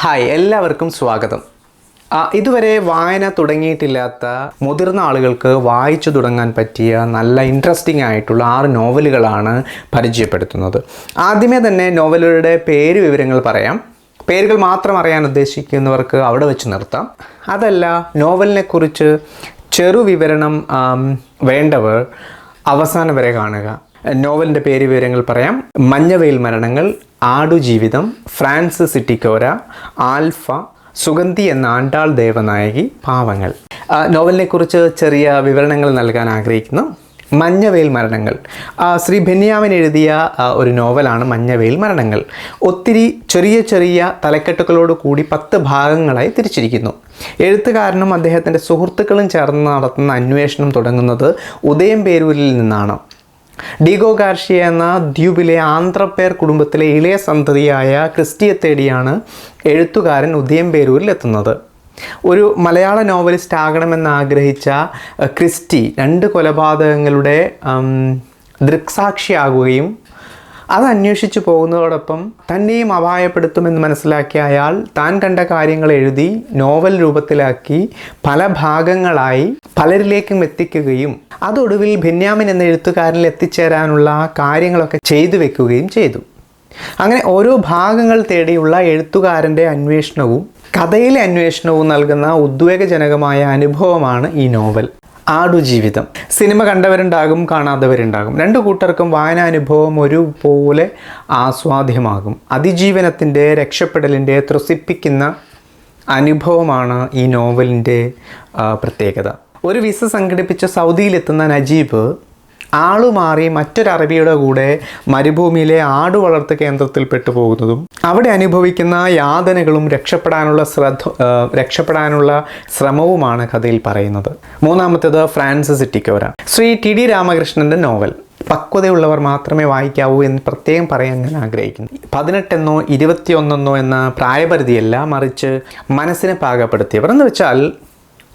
Hi എല്ലാവർക്കും സ്വാഗതം. ഇതുവരെ വായന തുടങ്ങിയിട്ടില്ലാത്ത മുതിർന്ന ആളുകൾക്ക് വായിച്ചു തുടങ്ങാൻ പറ്റിയ നല്ല ഇൻട്രസ്റ്റിംഗ് ആയിട്ടുള്ള ആറ് നോവലുകളാണ് പരിചയപ്പെടുത്തുന്നത്. ആദ്യമേ തന്നെ നോവലുകളുടെ പേര് വിവരങ്ങൾ പറയാം. പേരുകൾ മാത്രം അറിയാൻ ഉദ്ദേശിക്കുന്നവർക്ക് അവിടെ വെച്ച് നിർത്താം. അതല്ല നോവലിനെ കുറിച്ച് ചെറു വിവരണം വേണ്ടവർ അവസാനം വരെ കാണുക. നോവലിന്റെ പേര് വിവരങ്ങൾ പറയാം. മഞ്ഞവെയിൽ മരണങ്ങൾ ആടുജീവിതം ഫ്രാൻസ് സിറ്റിക്കോര ആൽഫ സുഗന്ധി എന്ന ആണ്ടാൾ ദേവനായകി പാവങ്ങൾ. നോവലിനെക്കുറിച്ച് നോവലിനെ കുറിച്ച് ചെറിയ വിവരണങ്ങൾ നൽകാൻ ആഗ്രഹിക്കുന്നു. മഞ്ഞവെയിൽ മരണങ്ങൾ. ശ്രീ ബെന്യാമിൻ എഴുതിയ ഒരു നോവലാണ് മഞ്ഞവെയിൽ മരണങ്ങൾ. ഒത്തിരി ചെറിയ ചെറിയ തലക്കെട്ടുകളോട് കൂടി പത്ത് ഭാഗങ്ങളായി തിരിച്ചിരിക്കുന്നു. എഴുത്തുകാരനും അദ്ദേഹത്തിന്റെ സുഹൃത്തുക്കളും ചേർന്ന് നടത്തുന്ന അന്വേഷണം തുടങ്ങുന്നത് ഉദയം പേരൂരിൽ നിന്നാണ്. ഡീഗോ ഗാർഷിയ എന്ന ദ്വീപിലെ ആന്ധ്രപ്പേർ കുടുംബത്തിലെ ഇളയ സന്തതിയായ ക്രിസ്റ്റിയെ തേടിയാണ് എഴുത്തുകാരൻ ഉദയംപേരൂരിൽ എത്തുന്നത്. ഒരു മലയാള നോവലിസ്റ്റ് ആകണമെന്ന് ആഗ്രഹിച്ച ക്രിസ്റ്റി രണ്ട് കൊലപാതകങ്ങളുടെ ദൃക്സാക്ഷിയാകുകയും അത് അന്വേഷിച്ചു പോകുന്നതോടൊപ്പം തന്നെയും അപായപ്പെടുത്തുമെന്ന് മനസ്സിലാക്കിയ അയാൾ താൻ കണ്ട കാര്യങ്ങൾ എഴുതി നോവൽ രൂപത്തിലാക്കി പല ഭാഗങ്ങളായി പലരിലേക്കും എത്തിക്കുകയും അതൊടുവിൽ ബെന്യാമിൻ എന്ന എഴുത്തുകാരനിൽ എത്തിച്ചേരാനുള്ള കാര്യങ്ങളൊക്കെ ചെയ്തു വെക്കുകയും ചെയ്തു. അങ്ങനെ ഓരോ ഭാഗങ്ങൾ തേടിയുള്ള എഴുത്തുകാരന്റെ അന്വേഷണവും കഥയിലെ അന്വേഷണവും നൽകുന്ന ഉദ്വേഗജനകമായ അനുഭവമാണ് ഈ നോവൽ. ആടുജീവിതം. സിനിമ കണ്ടവരുണ്ടാകും കാണാത്തവരുണ്ടാകും. രണ്ടു കൂട്ടർക്കും വായനാനുഭവം ഒരുപോലെ ആസ്വാദ്യമാകും. അതിജീവനത്തിന്റെ രക്ഷപ്പെടലിന്റെ ത്രസിപ്പിക്കുന്ന അനുഭവമാണ് ഈ നോവലിന്റെ പ്രത്യേകത. ഒരു വിസ സംഘടിപ്പിച്ച് സൗദിയിലെത്തുന്ന നജീബ് ആളുമാറി മറ്റൊരു അറബിയുടെ കൂടെ മരുഭൂമിയിലെ ആട് വളർത്ത് കേന്ദ്രത്തിൽ പെട്ടുപോകുന്നതും അവിടെ അനുഭവിക്കുന്ന യാതനകളും രക്ഷപ്പെടാനുള്ള ശ്രദ്ധ രക്ഷപ്പെടാനുള്ള ശ്രമവുമാണ് കഥയിൽ പറയുന്നത്. മൂന്നാമത്തേത് Francis Ittikkora. Shri T D രാമകൃഷ്ണന്റെ novel. പക്വതയുള്ളവർ മാത്രമേ വായിക്കാവൂ എന്ന് പ്രത്യേകം പറയാൻ ഞാൻ ആഗ്രഹിക്കുന്നു. പതിനെട്ടെന്നോ ഇരുപത്തിയൊന്നെന്നോ എന്ന പ്രായപരിധിയല്ല മറിച്ച് മനസ്സിനെ പാകപ്പെടുത്തിയവർ. എന്ന് വെച്ചാൽ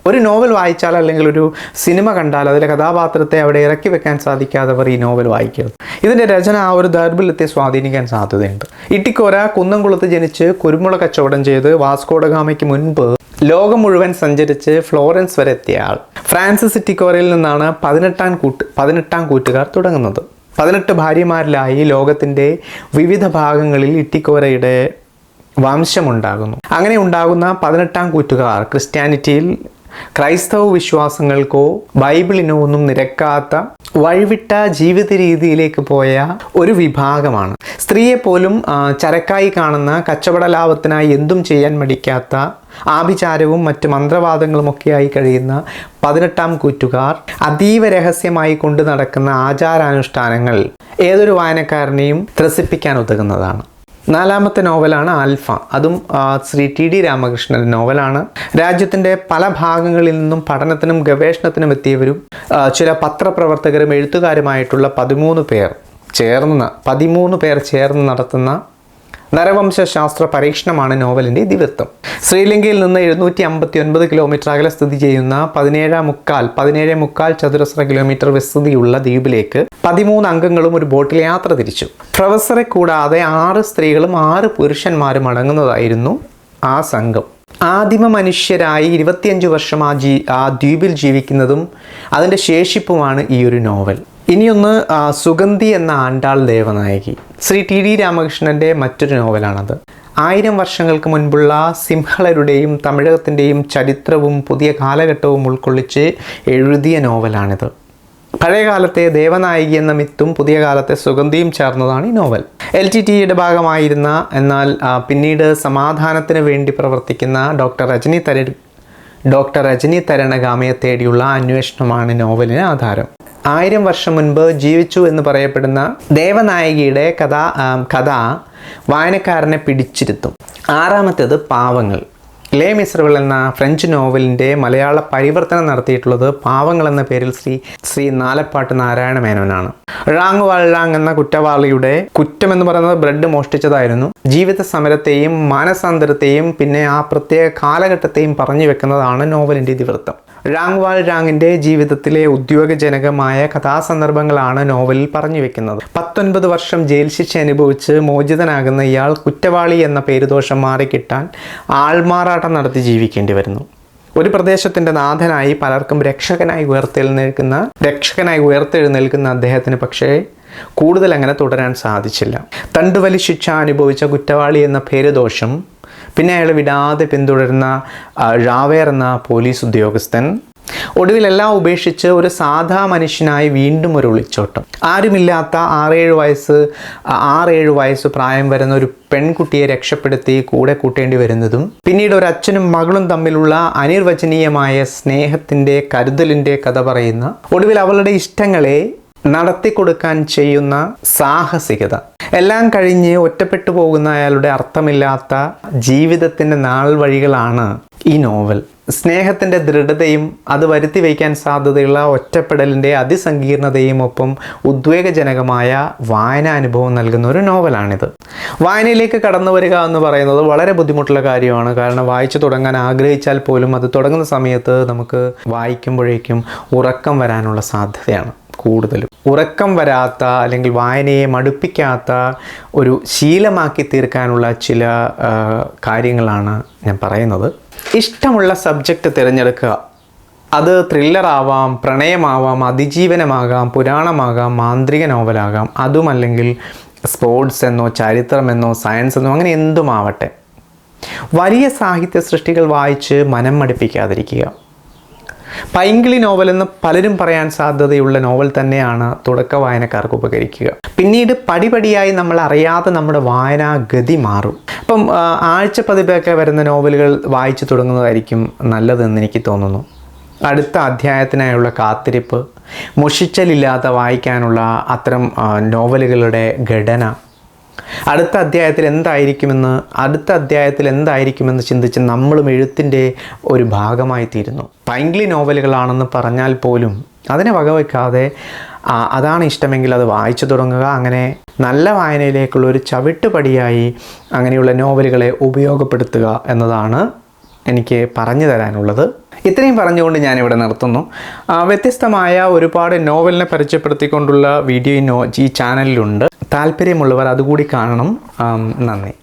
ഒരു നോവൽ വായിച്ചാൽ അല്ലെങ്കിൽ ഒരു സിനിമ കണ്ടാൽ അതിലെ കഥാപാത്രത്തെ അവിടെ ഇറക്കി വെക്കാൻ സാധിക്കാത്തവർ ഈ നോവൽ വായിക്കരുത്. ഇതിന്റെ രചന ആ ഒരു ദൗർബല്യത്തെ സ്വാധീനിക്കാൻ സാധ്യതയുണ്ട്. ഇട്ടിക്കോര കുന്നംകുളത്ത് ജനിച്ച് കുരുമുളക് കച്ചവടം ചെയ്ത് വാസ്കോഡഗാമയ്ക്ക് മുൻപ് ലോകം മുഴുവൻ സഞ്ചരിച്ച് ഫ്ലോറൻസ് വരെ എത്തിയ ആൾ. ഫ്രാൻസിസ് ഇറ്റിക്കോരയിൽ നിന്നാണ് പതിനെട്ടാം കൂട്ട് പതിനെട്ടാം കൂട്ടുകാർ തുടങ്ങുന്നത്. പതിനെട്ട് ഭാര്യമാരിലായി ലോകത്തിന്റെ വിവിധ ഭാഗങ്ങളിൽ ഇട്ടിക്കോരയുടെ വംശമുണ്ടാകുന്നു. അങ്ങനെ ഉണ്ടാകുന്ന പതിനെട്ടാം കൂറ്റുകാർ ക്രിസ്ത്യാനിറ്റിയിൽ ക്രൈസ്തവ വിശ്വാസങ്ങൾക്കോ ബൈബിളിനോ ഒന്നും നിരക്കാത്ത വഴിവിട്ട ജീവിത രീതിയിലേക്ക് പോയ ഒരു വിഭാഗമാണ്. സ്ത്രീയെ പോലും ചരക്കായി കാണുന്ന കച്ചവട ലാഭത്തിനായി എന്തും ചെയ്യാൻ മടിക്കാത്ത ആഭിചാരവും മറ്റ് മന്ത്രവാദങ്ങളുമൊക്കെയായി കഴിയുന്ന പതിനെട്ടാം കൂറ്റുകാർ അതീവ രഹസ്യമായി കൊണ്ടു നടക്കുന്ന ആചാരാനുഷ്ഠാനങ്ങൾ ഏതൊരു വായനക്കാരനെയും ത്രസിപ്പിക്കാൻ ഉതകുന്നതാണ്. നാലാമത്തെ നോവലാണ് ആൽഫ. അതും ശ്രീ ടി ഡി രാമകൃഷ്ണൻ നോവലാണ്. രാജ്യത്തിന്റെ പല ഭാഗങ്ങളിൽ നിന്നും പഠനത്തിനും ഗവേഷണത്തിനും എത്തിയവരും ചില പത്രപ്രവർത്തകരും എഴുത്തുകാരുമായിട്ടുള്ള പതിമൂന്ന് പേർ ചേർന്ന് പതിമൂന്ന് പേർ ചേർന്ന് നടത്തുന്ന നരവംശാസ്ത്ര പരീക്ഷണമാണ് നോവലിന്റെ ഇതിവൃത്തം. ശ്രീലങ്കയിൽ നിന്ന് എഴുന്നൂറ്റി അമ്പത്തി ഒൻപത് കിലോമീറ്റർ അകലെ സ്ഥിതി ചെയ്യുന്ന പതിനേഴാം മുക്കാൽ പതിനേഴ് മുക്കാൽ ചതുരശ്ര കിലോമീറ്റർ വിസ്തൃതിയുള്ള ദ്വീപിലേക്ക് പതിമൂന്ന് അംഗങ്ങളും ഒരു ബോട്ടിൽ യാത്ര തിരിച്ചു. പ്രൊഫസറെ കൂടാതെ ആറ് സ്ത്രീകളും ആറ് പുരുഷന്മാരും അടങ്ങുന്നതായിരുന്നു ആ സംഘം. ആദിമ മനുഷ്യരായി ഇരുപത്തിയഞ്ച് വർഷം ആ ജീ ആ ദ്വീപിൽ ജീവിക്കുന്നതും അതിന്റെ ശേഷിപ്പുമാണ് ഈ ഒരു നോവൽ. ഇനിയൊന്ന് സുഗന്ധി എന്ന ആണ്ടാൾ ദേവനായകി. ശ്രീ ടി ഡി രാമകൃഷ്ണന്റെ മറ്റൊരു നോവലാണത്. ആയിരം വർഷങ്ങൾക്ക് മുൻപുള്ള സിംഹളരുടെയും തമിഴകത്തിന്റെയും ചരിത്രവും പുതിയ കാലഘട്ടവും ഉൾക്കൊള്ളിച്ച് എഴുതിയ നോവലാണിത്. പഴയകാലത്തെ ദേവനായകി എന്ന മിത്തും പുതിയ കാലത്തെ സുഗന്ധിയും ചേർന്നതാണ് ഈ നോവൽ. എൽ ടി ടിയുടെ ഭാഗമായിരുന്ന എന്നാൽ പിന്നീട് സമാധാനത്തിന് വേണ്ടി പ്രവർത്തിക്കുന്ന ഡോക്ടർ രജനി തര ഡോക്ടർ രജനി തരണഗാമയെ തേടിയുള്ള അന്വേഷണമാണ് നോവലിന് ആധാരം. ആയിരം വർഷം മുൻപ് ജീവിച്ചു എന്ന് പറയപ്പെടുന്ന ദേവനായികയുടെ കഥ കഥ വായനക്കാരനെ പിടിച്ചിരുത്തും. ആറാമത്തേത് പാവങ്ങൾ. ലേ മിസറുകൾ എന്ന ഫ്രഞ്ച് നോവലിന്റെ മലയാള പരിവർത്തനം നടത്തിയിട്ടുള്ളത് പാവങ്ങൾ എന്ന പേരിൽ ശ്രീ ശ്രീ നാലപ്പാട്ട് നാരായണ മേനോനാണ്. റാങ് വാൾറാങ് എന്ന കുറ്റവാളിയുടെ കുറ്റം എന്ന് പറയുന്നത് ബ്രെഡ് മോഷ്ടിച്ചതായിരുന്നു. ജീവിത സമരത്തെയും മാനസാന്തരത്തെയും പിന്നെ ആ പ്രത്യേക കാലഘട്ടത്തെയും പറഞ്ഞു വെക്കുന്നതാണ് നോവലിന്റെ ഇതിവൃത്തം. റാങ്വാൾ റാങ്ങിന്റെ ജീവിതത്തിലെ ഉദ്യോഗജനകമായ കഥാസന്ദർഭങ്ങളാണ് നോവലിൽ പറഞ്ഞു വെക്കുന്നത്. പത്തൊൻപത് വർഷം ജയിൽ ശിക്ഷ അനുഭവിച്ച് മോചിതനാകുന്ന ഇയാൾ കുറ്റവാളി എന്ന പേരുദോഷം മാറിക്കിട്ടാൻ ആൾമാറാട്ടം നടത്തി ജീവിക്കേണ്ടി വരുന്നു. ഒരു പ്രദേശത്തിന്റെ നാഥനായി പലർക്കും രക്ഷകനായി ഉയർത്തെഴുന്നേൽക്കുന്ന രക്ഷകനായി ഉയർത്തെഴുന്നേൽക്കുന്ന അദ്ദേഹത്തിന് പക്ഷേ കൂടുതൽ അങ്ങനെ തുടരാൻ സാധിച്ചില്ല. തണ്ടുവലി ശിക്ഷ അനുഭവിച്ച കുറ്റവാളി എന്ന പേരുദോഷം പിന്നെ അയാൾ വിടാതെ പിന്തുടരുന്ന ഴാവേർ എന്ന പോലീസ് ഉദ്യോഗസ്ഥൻ ഒടുവിൽ എല്ലാം ഉപേക്ഷിച്ച് ഒരു സാധാ മനുഷ്യനായി വീണ്ടും ഒരു ഒളിച്ചോട്ടം. ആരുമില്ലാത്ത ആറേഴ് വയസ്സ് ആറേഴ് വയസ്സ് പ്രായം വരുന്ന ഒരു പെൺകുട്ടിയെ രക്ഷപ്പെടുത്തി കൂടെ കൂട്ടേണ്ടി വരുന്നതും പിന്നീട് ഒരു അച്ഛനും മകളും തമ്മിലുള്ള അനിർവചനീയമായ സ്നേഹത്തിന്റെ കരുതലിന്റെ കഥ പറയുന്ന ഒടുവിൽ അവളുടെ ഇഷ്ടങ്ങളെ നടത്തിക്കൊടുക്കാൻ ചെയ്യുന്ന സാഹസികത. എല്ലാം കഴിഞ്ഞ് ഒറ്റപ്പെട്ടു പോകുന്ന അയാളുടെ അർത്ഥമില്ലാത്ത ജീവിതത്തിന്റെ നാൾ വഴികളാണ് ഈ നോവൽ. സ്നേഹത്തിന്റെ ദൃഢതയും അത് വരുത്തി വയ്ക്കാൻ സാധ്യതയുള്ള ഒറ്റപ്പെടലിന്റെ അതിസങ്കീർണതയും ഒപ്പം ഉദ്വേഗജനകമായ വായനാനുഭവം നൽകുന്ന ഒരു നോവലാണിത്. വായനയിലേക്ക് കടന്നു വരിക എന്ന് പറയുന്നത് വളരെ ബുദ്ധിമുട്ടുള്ള കാര്യമാണ്. കാരണം വായിച്ചു തുടങ്ങാൻ ആഗ്രഹിച്ചാൽ പോലും അത് തുടങ്ങുന്ന സമയത്ത് നമുക്ക് വായിക്കുമ്പോഴേക്കും ഉറക്കം വരാനുള്ള സാധ്യതയാണ്. കൂടുതലും. ഉറക്കം വരാത്ത അല്ലെങ്കിൽ വായനയെ മടുപ്പിക്കാത്ത ഒരു ശീലമാക്കി തീർക്കാനുള്ള ചില കാര്യങ്ങളാണ് ഞാൻ പറയുന്നത്. ഇഷ്ടമുള്ള സബ്ജക്റ്റ് തിരഞ്ഞെടുക്കുക. അത് ത്രില്ലറാവാം പ്രണയമാവാം അതിജീവനമാകാം പുരാണമാകാം മാന്ത്രിക നോവലാകാം. അതുമല്ലെങ്കിൽ സ്പോർട്സ് എന്നോ ചരിത്രമെന്നോ സയൻസ് എന്നോ അങ്ങനെ എന്തുമാവട്ടെ. വലിയ സാഹിത്യ സൃഷ്ടികൾ വായിച്ച് മനം മടുപ്പിക്കാതിരിക്കുക പൈങ്കിളി നോവൽ എന്ന് പലരും പറയാൻ സാധ്യതയുള്ള നോവൽ തന്നെയാണ് തുടക്ക വായനക്കാർക്ക് ഉപകരിക്കുക. പിന്നീട് പടിപടിയായി നമ്മൾ അറിയാതെ നമ്മുടെ വായനാ ഗതി മാറും. അപ്പം ആഴ്ച പതിപ്പൊക്കെ വരുന്ന നോവലുകൾ വായിച്ചു തുടങ്ങുന്നതായിരിക്കും നല്ലതെന്ന് എനിക്ക് തോന്നുന്നു. അടുത്ത അധ്യായത്തിനായുള്ള കാത്തിരിപ്പ് മുഷിച്ചലില്ലാതെ വായിക്കാനുള്ള അത്തരം നോവലുകളുടെ ഘടന അടുത്ത അധ്യായത്തിൽ എന്തായിരിക്കുമെന്ന് അടുത്ത അധ്യായത്തിൽ എന്തായിരിക്കുമെന്ന് ചിന്തിച്ച് നമ്മളും എഴുത്തിന്റെ ഒരു ഭാഗമായി തീരുന്നു. പൈങ്കിളി നോവലുകളാണെന്ന് പറഞ്ഞാൽ പോലും അതിനെ വകവയ്ക്കാതെ അതാണ് ഇഷ്ടമെങ്കിൽ അത് വായിച്ചു തുടങ്ങുക. അങ്ങനെ നല്ല വായനയിലേക്കുള്ള ഒരു ചവിട്ടുപടിയായി അങ്ങനെയുള്ള നോവലുകളെ ഉപയോഗപ്പെടുത്തുക എന്നതാണ് എനിക്ക് പറഞ്ഞു തരാനുള്ളത്. ഇത്രയും പറഞ്ഞുകൊണ്ട് ഞാനിവിടെ നിർത്തുന്നു. വ്യത്യസ്തമായ ഒരുപാട് നോവലിനെ പരിചയപ്പെടുത്തിക്കൊണ്ടുള്ള വീഡിയോ ഈ ചാനലിലുണ്ട്. താല്പര്യമുള്ളവർ അതുകൂടി കാണണം. നന്ദി.